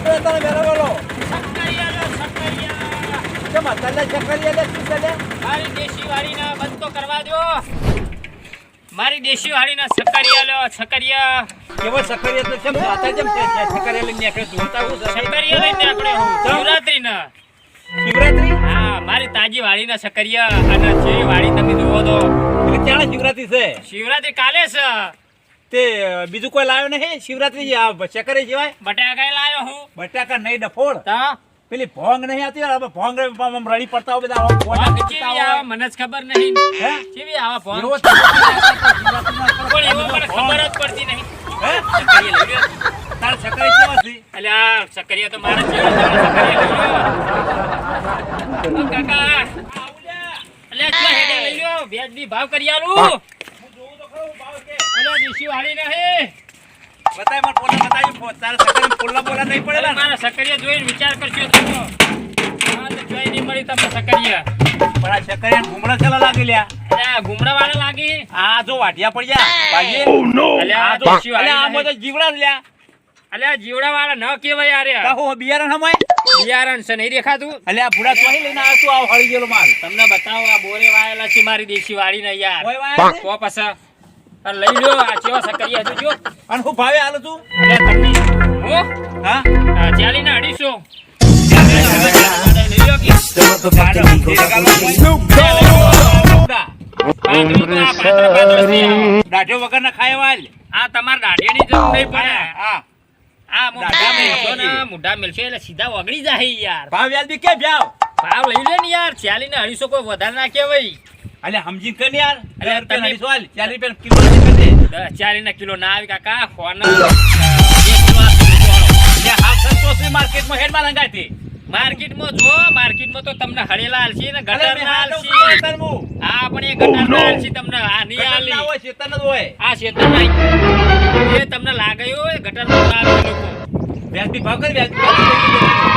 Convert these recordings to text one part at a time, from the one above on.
સક્કરિયા લો સક્કરિયા કેમ અત્યારે ચક્કરી એટલે શું લે? મારી દેશી વાડીને બંધ તો કરવા દો મારી દેશી વાડીને સક્કરિયા લો સક્કરિયા કેવો ચક્કરી એટલે કેમ અત્યારે કેમ છે? ચક્કરી લઈને આપણે જોતા હું છે? સક્કરિયા લઈને આપણે શિવરાત્રીના શિવરાત્રી હા મારી તાજી વાડીના સક્કરિયા અને જે વાડી તમે જુઓ તો એટલે શિવરાત્રી શિવરાત્રી કાલે છે તે બીજું કોઈ લાવ્યો નહીં? શિવરાત્રી આ ચક્કરી સિવાય બટાકા લાવ્યો હું. બટાકા નહીં ડફોળ. તા? પેલી ભોંગ નહીં આવતી? હવે ભોંગ રડી પડતા હોય બધા ભોંગ કેવી હોય. મને જ ખબર નહીં. હે? કેવી આવા ભોંગ? એવો પણ એવો મને ખબર જ પડતી નહીં. હે? તારે આ કેવા છે? અલ્યા સક્કરિયા તો મારા જેવો. ઓ કાકા અલ્યા હેડે લઈ લ્યો. વ્યાજબી ભાવ કરી આલું. અલ્યા દેશી વાળી નહીં. બતાય મને પોલા બતાવી ફો- તારે ચક્કરી પોલા બોલા નહીં પડેલા મારા સક્કરિયા જોઈને વિચાર કરશો તો. હા તો જોઈ નહીં મળી તમને સક્કરિયા પણ આ ચક્કરી ઘૂમડા છેલ્લા લાગી લ્યા. અલ્યા ઘૂમડા વાળા લાગી. આ જો વાઢિયા પડ્યા ભાઈએ. અલ્યા આ જો અલ્યા આમાં તો જીવડા લ્યા. અલ્યા જીવડા વાળા ન કેવાય યાર. કાહો બિયારણ હમાય? બિયારણ છે નહીં દેખાતું? અલ્યા ભૂડા તો લઈને આવતું તું આવ હળી ગયેલો માલ. તમને બતાવો આ બોરે વાયેલા છે મારી દેશી વાળી ને યાર. કોઈ વાયા? તો પછી. આ લઈ લ્યો આ ચેવા સક્કરિયા જો. અને હું ભાવે હાલ તું અલ્યા તમને હું? હા? આ ચાલીને અઢીસો. દાઢો વગર ના ખાય વાલ. આ તમારે દાઢિયાની જરૂર નહીં પડે. હા આ મોઢા મેલશો ને એટલે સીધા ઓગળી જાય યાર. ભાવ વ્યાજ બી કે ભાવ ભાવ લઈ લે ને યાર ચાલીને અઢીસો કોઈ વધારે ના કહેવાય. અલ્યા સમજી કે ને યાર અલે તમે- હાલ ચાલીસ રૂપિયા કિલો કરતી. દસ કિલો ના આવી કાકા ખોના હાફ સસ્તો છે માર્કેટમાં હેડમાં લંગાતી માર્કેટમાં જો માર્કેટમાં તો તમને હળેલા આલસી ને ગટર મેં ના આલસી ઉપર પણ એ ગટર ના આલસી તમને આ ગટર આલી ના હોય, શેતાન જ હોય. આ નહીં એ તમને લાગે ગટર નો ના આલે લોકો વ્યાજ ભાવ કરી વ્યાજ બી. યાદ કર્યો. બીજું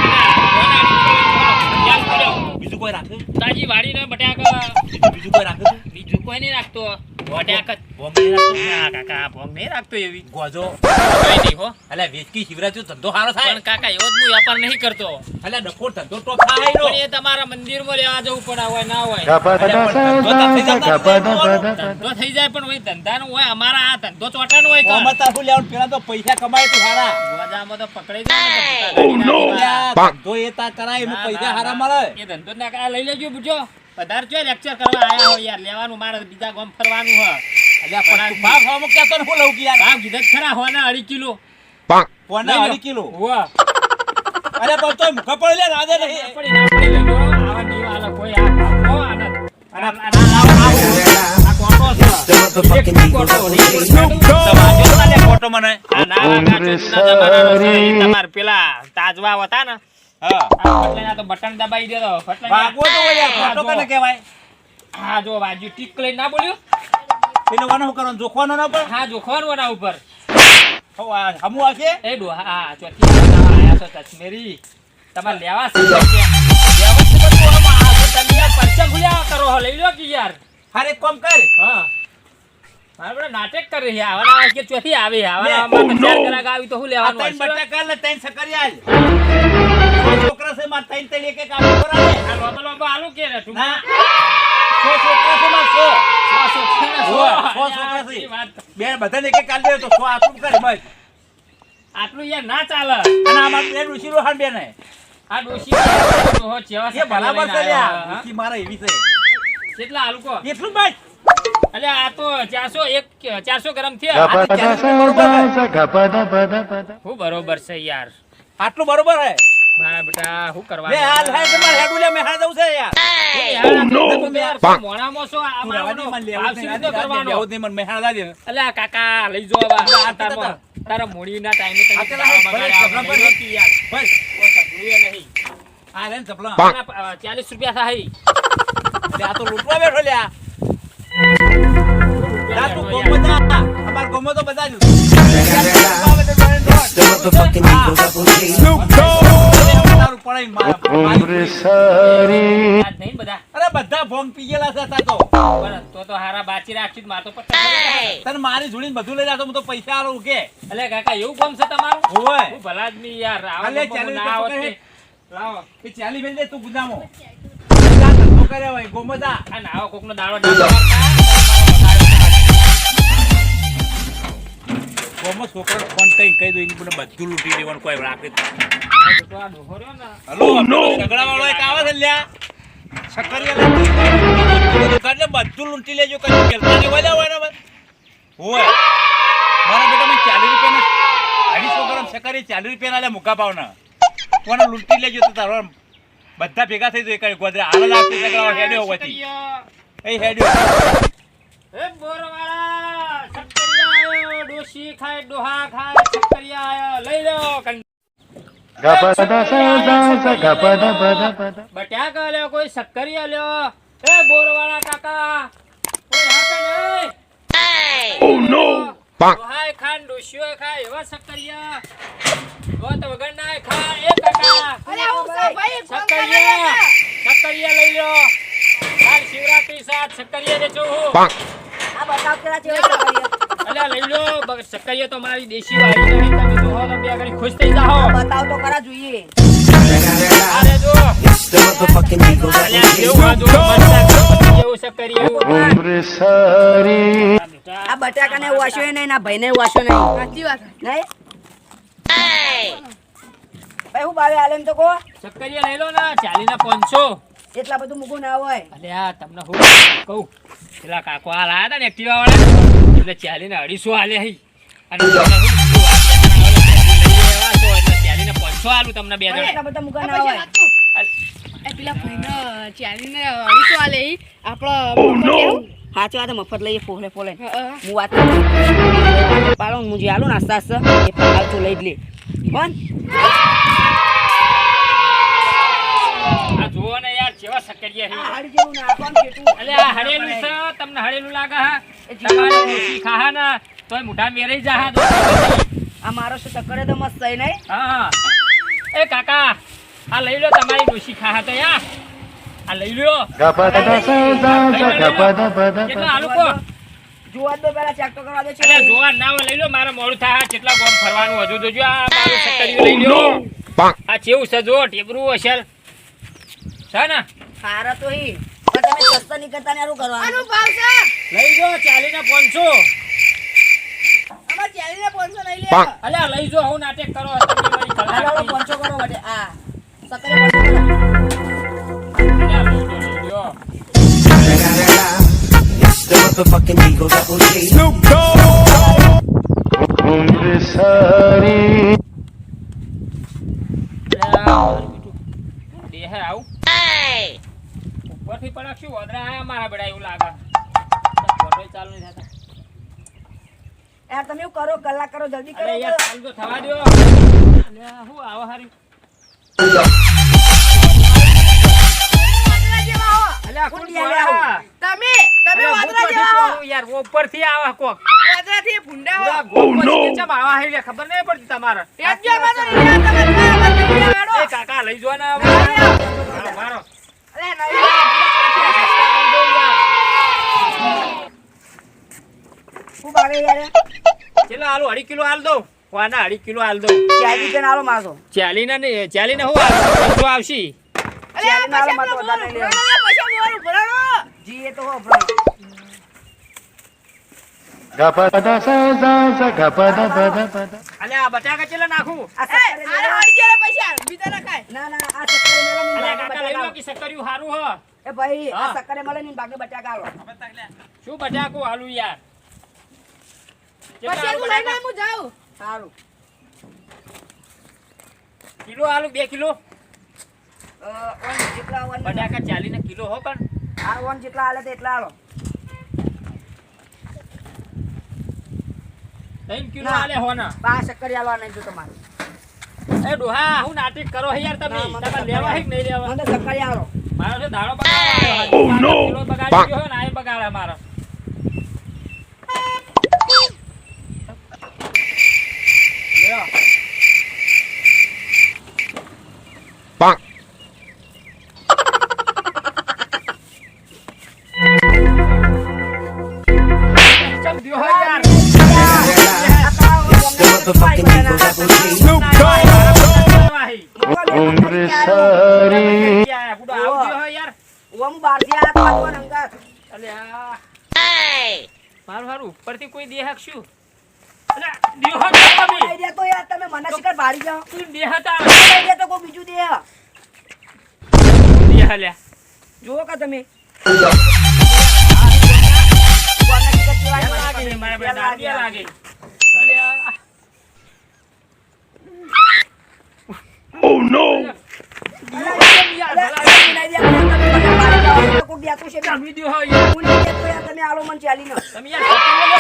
કોઈ રાખે? તાજી વાડીને બટાકા. બીજું કોઈ રાખે? બીજું કોઈ નહીં રાખતો. બટાકા બોમ્બ નહીં રાખતો? ના કાકા. ભોગ નહીં રાખતો એવી. ગોજો. કોઈ નહીં હો. અલ્યા વેચકી શિવરાત્રી ધંધો સારો થાય? કાકા એવો જ નહીં કરતો. અલ્યા ડફોર ધંધો ટોપ થાય એનો. પણ એ તમારા મંદિરમાં લેવા જવું હોય ધંધો થઈ જાય. પણ હોય ધંધાનો હોય અમારા આ ધંધો ચોટાનો હોય કાં. ઓમાં તારું લેવાનું? પેલા તો પૈસા કમાય તો સારા ગોજામાં તો તો. અલ્યા, ધંધો એ તાર કરાય પૈસા હારા મળે. એ ધંધો ના. લઈ લેજો બુજો. વધારે જો લેક્ચર કરવા આયા હો યાર. લેવાનું મારે બીજા ગામ ફરવાનું હો. અલ્યા પણ તું ભાવ ખાવામાં કહેતો ને હું લઉં કે યાર. ભાવ કીધા ખરા હોના અઢી કિલો. પોના લઈ લો. કિલો. વાહ અરે પણ તો કપડ લે રાધે નહીં પડી ના પડી લો આવા નહીં વાલા કોઈ આ ભાવ આના આના આ- આ- કોટો છે. કોટો મને ના તમારે પેલા તાજવા હતા ને. હા. તો બટન દબાઈ દેતો ફટલાઈના- તો હા. કને કહેવાય? હા જો બાજુ ટીક લઈને ના બોલ્યો? પેલો વાનો કરવાનું? જોખવાનો ના પડે હા જો ખોર ઉપર. હો, આ હમું આવશે? એ ડો હા ચોથી આયા છો કાશ્મીરી. તમારે લેવા છે આ છો. તમે પરચા ભૂલ્યા કરો હો, લઈ લો કે યાર. હારે એક કામ કર. હા. મારે બધા નાટક કરે રહ્યા આવા આવા ચોથી આવે આવા લે, આવા oh, ચાર કલાક આવી તો આ લેવાનું ત્રણ કર બટાકા ને ત્રણ સકરિયા છોકરા છે માર ત્રણ ત્રણ એક એક આલુ કરાવે. આ લોબો લોબો આલુ કે રે તું ના. સો છોકરા છે માર સો. સો છોકરાને સો. સો, સો યાર, છોકરા છે. બે બધાને એક એક આલ દે તો સો આટલું કરે બસ. આટલું યાર ના ચાલે. અને આમાં બે ડુસી રોહાણ બે ને આ ડોશી ડોહો ચેવા એ બરાબર છે લ્યા. આવ્યો, મારા એવી છે. કેટલા આલુ કો એટલું બસ. અલે આ તો ચારસો એક ચારસો ગ્રામ થયા. આ તો. હું બરોબર છે યાર. આટલું બરોબર હે. મારા બેટા શું હાલ લે મેં દઉં છે યાર કરવાનો? નહીં, મને. કાકા લઈ જો આ તારા મૂડીના ટાઈમે તને આ પેલા ખાવા ભલે બગાડ્યા ચપલા આપણે પર નહીં યાર. બસ કોઈ તકલીફ નહીં. આ લે ને ચપલા આના, અ, 40 રૂપિયા થાય. લે, આ તો લૂંટવા બેઠો લ્યા. તું બધા. અમાર ગોમો તો બધા જ તારું પડાઈ માર યાદ નહીં બધા અરે બધા ભોંગ પી ગયેલા છે તો તો. તો હારા બાચી રાખશું માર તો તને મારી જોડીને બધું લઈ જાતો હું તો પૈસા આલું કે. અલે કાકા એવું કોમ છે તમારું? હોય. હું ભલા જ નહીં યાર આવા અલે ચાલી ના આવત. લાવો. એ ચાલી બેન દે તું ગુદામો. કર્યા હોય ગોમદા આ નાવો કોકનો દાડો ગોમો છોકરો ફોન કઈ કહી દો એની બધું બધું લૂંટી લેવાનું કોઈ રાખે જ નહીં. તો આ ડોહો હલો ઝઘડા વાળો એક આવે છે લ્યા. સકરિયા લે બધું લૂંટી લેજો કઈ ખેલતા નહીં હોય હોય બસ હોય. મારા બેટા મેં ચાલીસ રૂપિયાના અઢીસો ગ્રામ સકરી ચાલીસ રૂપિયાના લે મુકા પાવના. કોને લૂંટી લેજો તો તારો બધા ભેગા થઈ જાય કઈ ગોદરે હાલ લાગતી સગડા હેડ્યો હોવાથી. એ હેડ્યો એ બોરવાળા, ડોશી ખાય ડોહા ખાય આયો, લઈ લો બટ્યા કા લ્યો કોઈ સક્કરિયા લ્યો એ બોરવાળા કાકા કોઈ હાકે નહીં ડોહાય ખાય ને ડોશીઓય ખાય એવા સક્કરિયા જો તો વગરનાય ખાય એ કાકા અરે તો ભાઈ સક્કરિયા સક્કરિયા લઈ લો શિવરાત્રી સાથ સક્કરિયા અલ્યા લઈ લો બગ- તો મારી દેશી વાળી તમે જો હો બે ઘડી ખુશ થઈ જાઓ. બતાવ તો કરા જોઈએ. અરે જો. અલ્યા જેવું આ જો મરચાં જેવું સક્કરિયા એવું આ બટાકાને વાસ્યો નહીં ના ભાઈને વાસ્યો નહીં. સાચી વાત. નહીં? ભાઈ હું ભાવે આલે તો કહો. સક્કરિયા લઈ લો ને. ચાલીના પાંચસો. એટલા બધું મૂકું ના હોય. અલ્યા તમને હું કહું? પેલા કાકો હાલ આવ્યા હતા ને એક્ટિવા વાળા એટલે ચાલીને અઢીસો હાલે હઈ અને હું ચાલીને પાંચસો હાલું તમને બે જણે. પેલા ભાઈને ચાલીને અઢીસો આલે ઈ આપણો સાચી વાત મફત લઈએ ફોલે ફોલે. હું વાત કરું. પાડો હું જે આલું ને આસ્તે આસ્તે એ ફાલ લઈ જ લે. કોણ આ જુઓ ને યાર કેવા સક્કરિયા છે. હાડી જેવું નાખવાનું કેટલું અલે આ હળેલું છે તમને હળેલું લાગે હા? તમારે ડોશી ખાહા ના તોય મુઠા આ મારો શું ટક્કરે તો મસ્ત થઈ નહીં? હા એ કાકા આ લઈ લો તમારી ડોશી ખાહા તો યા. આ લઈ લો કેટલા આલુ કો જોવા દો પેલા ચેક તો કરવા દો છે જોવા ના હોય લઈ લો મારે મોડું થાય કેટલા ગોમ ફરવાનું હજુ તો જો આ મારું સક્કરિયું લઈ લો આ ચેવું છે જો ટેબરું હશે છે ને? ખારા તો હી પણ તમે સસ્તા નહીં કરતા ને આરું કરો આનો ભાવ છે? લઈ જો ચાલી ને પાંચસો. અમાર ચાલીને પાંચસો નહીં લે. અલ્યા લઈ જો હું નાટક કરો તમે મારી આ કલાક લાવો થઈ. પાંચસો કરો વટે આ. The motherfucking Eagle Double G. અલ્યા, મારું બેટું. દેહે આવું ઉપરથી પડક શું વદરા આયા મારા બેડા એવું લાગે ફોટો ચાલુ નહીં થતા યાર તમે એવું કરો જલ્દી કરો. યાર ચાલુ તો થવા દો અલ્યા હું આવો હારી? તમે તમે જેવા આવો. આવા કોક. ભૂંડા આવો. ગોળ આવા હે ખબર નહીં પડતી તમારે. તો તમે. એ કાકા લઈ જો ને મારો. અરે નહીં. યાર. ચેલા આલુ? અઢી કિલો આલ દઉં? વાના અઢી કિલો આલ દઉં. ચાલી રૂપિયા આલો માસો ચાલી ને નહીં ચાલી ને હું આવશી. આલો વધારે નહીં લેવાનો. ભરાણો, તો હો. અલે આ બટાકા ચેલા નાખું? આ હળી ગયા પૈસા, બીજા ના ના ના આ સક્કરે મેળા ની અલે લઈ લો કે સક્કરિયું હારું હ. એ ભાઈ આ. સક્કરે મળે ની બાકી બટાકા આલો શું બચાકું હાલું યાર? કેટલા પછી આલુ લઈને બટાકા? હું જાઉં. સારું. કિલો આલુ બે કિલો? અ, ઓન જેટલા ઓન બટાકા ચાલી ને કિલો હો પણ. આ ઓન જેટલા આલે તે એટલા આલો. ત્રણ કિલો ના. આલે હો ના આ સક્કરે આલવા નહીં જો તમારે. એ ડોહા હું નાટક કરો હે યાર તમે. ના, મને તમારે લેવા હે કે નહીં લેવા મને તો સક્કરે આલો. મારો છે દાડો બગાડ્યો oh, કિલો બગાડી ગયો ને આય બગાડે મારો. Double G. ઓવા હું બહારથી આયા તો આજો રંગાત. મારું હારું ઉપરથી કોઈ દેહક શું જાઓ કે તમે મારા બે દાંડિયા લાગે. અલ્યા. no!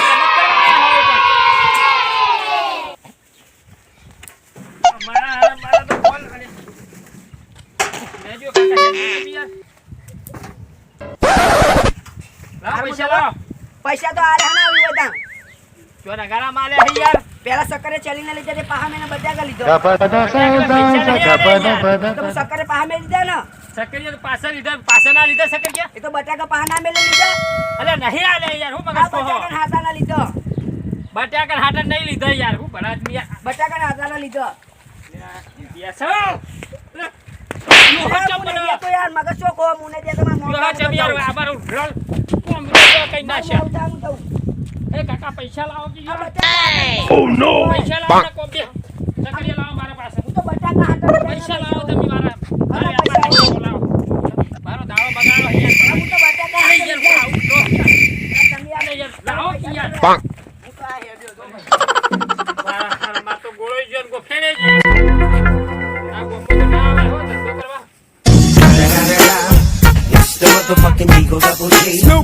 આવ્યા પૈસા તો આરે હના આવી બધા જો યાર. પેલા સકરે ચલીને લીધા તે પાહા મેને લીધો. પૈસા નહીં આલ્યા તો સકરે પાહા મે લીધા ને. સકરિયા તો પાછા લીધા પાછા ના લીધા સકરિયા એ તો બટાકા પાહા ના મેલે લીધા. અલે નહીં આલે યાર હું મગજ કહો બટાકા હાથા ના લીધો. બટાકા હાટા નહીં લીધો યાર હું ભલા આદમી યાર બટાકા હાથા ના લીધો બેસો લે. યો યાર, હચમ મુને બનો. દે તો યાર મગજ શું કહો મુને દે તો મોઢા અમારું રળ. કોમ કઈ દઉં. એ કાકા પૈસા લાવો કે આ યાર. બટાકા પૈસા લાવો ને કોમ બે. સકરિયા લાવો મારા પાસે હું તો બટાકા હાથા પૈસા લાવો તમે મારા આ પૈસા લાવો. મારો દાવો બગાડો યાર હું તો બટાકા હાથા યાર લીધા. આવું તો. તમે અરે યાર લાવો કે યાર હું તો આ હેડ્યો તો. મારા હારામાં તો ગોળોય ગયો ને ગોફેણે ગયો. આ ગોફો તો ના આવે હો ધંધો કરવા. Motherfucking Eagle Double G. Lakshman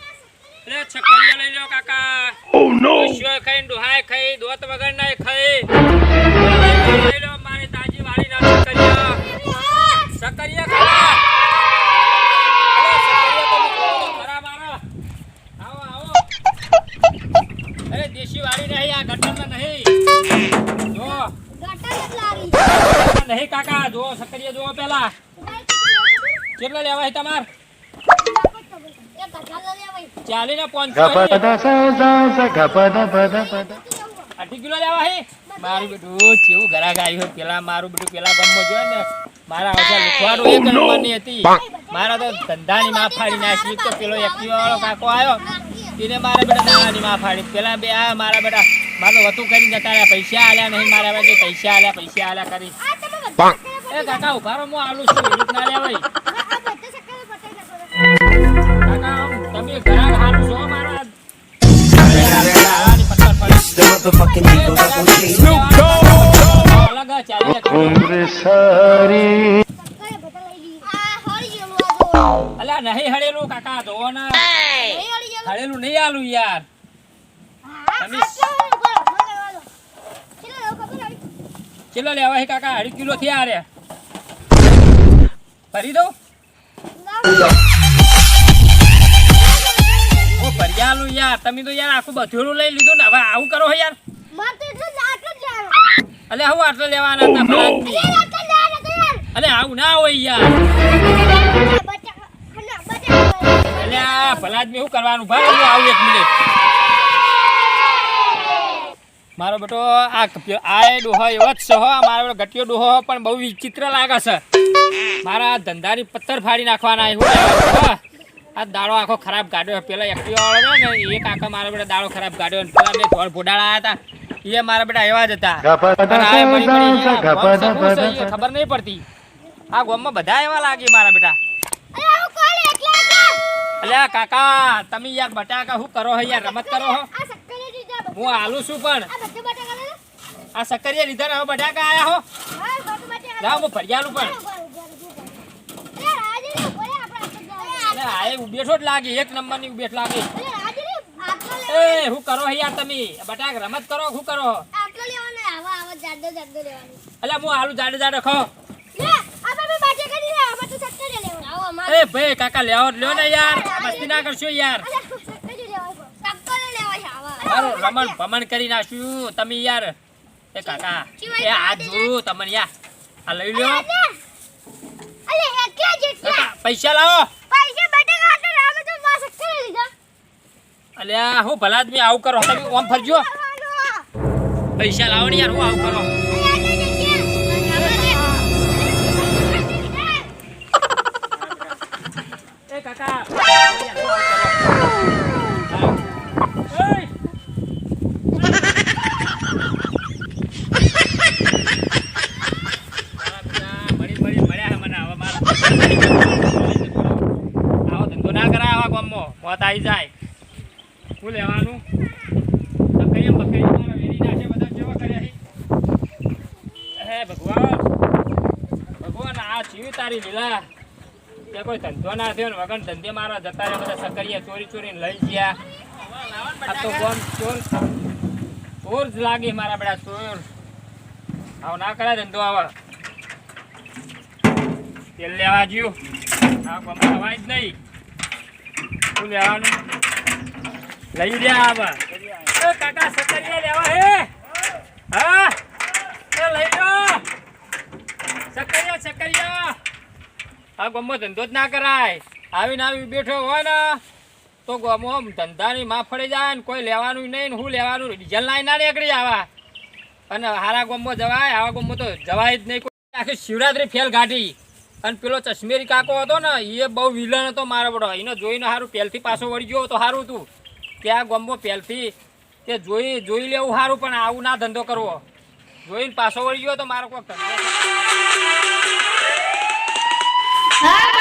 લે છકરિયા લઈ લો કાકા. ઓ નો ખાઈ ડોહાય ખાઈ દોત વગર ના ખાઈ. લઈ લો મારી તાજી વાળી ના છકરિયા છકરિયા કાકા અલે છકરિયા તમે તો ખરા મારો આવો. આવો અરે દેશી વાળી નહીં આ ગટરમાં નહીં. જો. નહીં કાકા જો છકરિયા જો પેલા. કેટલા લેવા છે તમાર? ચાલી ને પાંચસો અઢી કિલો લેવા હે? મારું બેટું કેવું ઘરાક આવ્યું પેલા મારું બેટું પેલા ગામમાં જોયે ને મારા આવતા લુખવાડું એક નંબરની હતી. મારા તો ધંધાની માં ફાડી નાખી. તો પેલો એક્ટિવા વાળો કાકો આવ્યો. તેને મારા બેટા દાણાની માં ફાડી. પેલા બે આ મારા બેટા મારે વતું કરીને જતા રહ્યા. પૈસા આલ્યા નહીં મારા બેટે. પૈસા આલ્યા પૈસા આલ્યા કરી. એ કાકા ઊભા હું આલું છું. એવી લેવાય motherfucking Eagle Double G. Dogg! જ ચાલી અલા નહીં હળેલું કાકા જોવો ને. હળેલું નહીં આલું યાર. ચેલો લેવા હે કાકા અઢી કિલો થયા રે. ભરી દઉં? યાર તમે તો યાર આખું બધું લઈ લીધું ને હવે આવું કરો હો યાર. અલે હું આટલો લેવાના હતા ભલાદમી. અલે આવું ના હોય યાર. અલે આ ભલાદમી શું કરવાનું? ભાઈ હું આવું એક મિનિટ મારો બેટો આ આ ડોહો એવો જ છે હો મારો બેટો ગટિયો ડોહો પણ બહુ વિચિત્ર લાગે છે. મારા ધંધાની પથ્થર ફાડી નાખવાના એવું. આ દાડો આખો ખરાબ કાઢ્યો પેલા એક્ટિવા વાળો ને એ કાકા મારા બેટા દાડો ખરાબ કાઢ્યો ને પેલા બે ધોળ ભોડાળા હતા. એ મારા બેટા એવા જ હતા. ખબર નહીં પડતી. આ ગામમાં બધા એવા લાગે મારા બેટા. અલ્યા કાકા તમે યાર બટાકા શું કરો હો યાર રમત કરો હો હું આલુ છું પણ. આ સક્કરિયા લીધા? ને હવે બટાકા આયા હો. લાવ હું ફરિયાલું પણ અલે આ એ ઉભેઠો જ લાગે એક નંબરની ઉબેઠ લાગે. એ હું કરો હો યાર તમે? બટાક રમત કરો હું કરો? આટલો લેવાનો આવો આવો જાડો જાડો લેવાનો. અલે હું આલુ જાડે જાડો ખો. લે આ બાબા બાજે કરી લે આમાં તો સક્કર લેવાનું. આવો અમાર એ ભાઈ કાકા લેવો લ્યો ને યાર. મસ્તી ના કરશો યાર. રમણ ભમણ કરી નાખ્યું. તમે યાર. એ કાકા. એ આ જોયું તમને યાર આ લઈ લ્યો. પૈસા લાવો પૈસા બટેકા હતા ને અમે તો માં સક્કર લીધા અલ્યા હું ભલા આદમી આવું કરો. તમે ઓમ ફરજો. પૈસા લાવો ને યાર હું આવું કરો. તારી લીલા. કે કોઈ ધંધો ના થયો ને વગર ધંધે મારા જતા રહ્યા, બધા સકરિયા ચોરી ચોરી લઈ ગયા. તો કોણ ચોર ચોર જ લાગે મારા બેડા ચોર. આવો ના કરાય ધંધો આવા. તેલ લેવા જ્યું આ કોમ ખવાય જ નહીં. શું લેવાનું? લઈ લ્યા આવા. કાકા, સકરિયા લેવા હે? હા? લઈ લો સકરિયા સકરિયા. આ ગામમાં ધંધો જ ના કરાય. આવીને આવી બેઠો હોય ને, તો ગમો ધંધાની માં ફળી જાય ને કોઈ લેવાનું નહીં ને હું લેવાનું ડીઝલ લાઈન ના નીકળી આવા અને હારા ગામમાં જવાય, આવા ગામમાં તો જવાય જ નહીં. કોઈ આખી શિવરાત્રી ફેલ ગાઢી. અને પેલો ચશ્મેરી કાકો હતો ને એ બહુ વિલન હતો મારો બડો એને જોઈને સારું પહેલથી પાછો વળી ગયો તો સારું હતું. કે આ ગમો પહેલથી કે જોઈ જોઈ લેવું સારું પણ આવું ના ધંધો કરવો. જોઈને પાછો વળી ગયો તો મારો કોઈ ધંધો. হ্যাঁ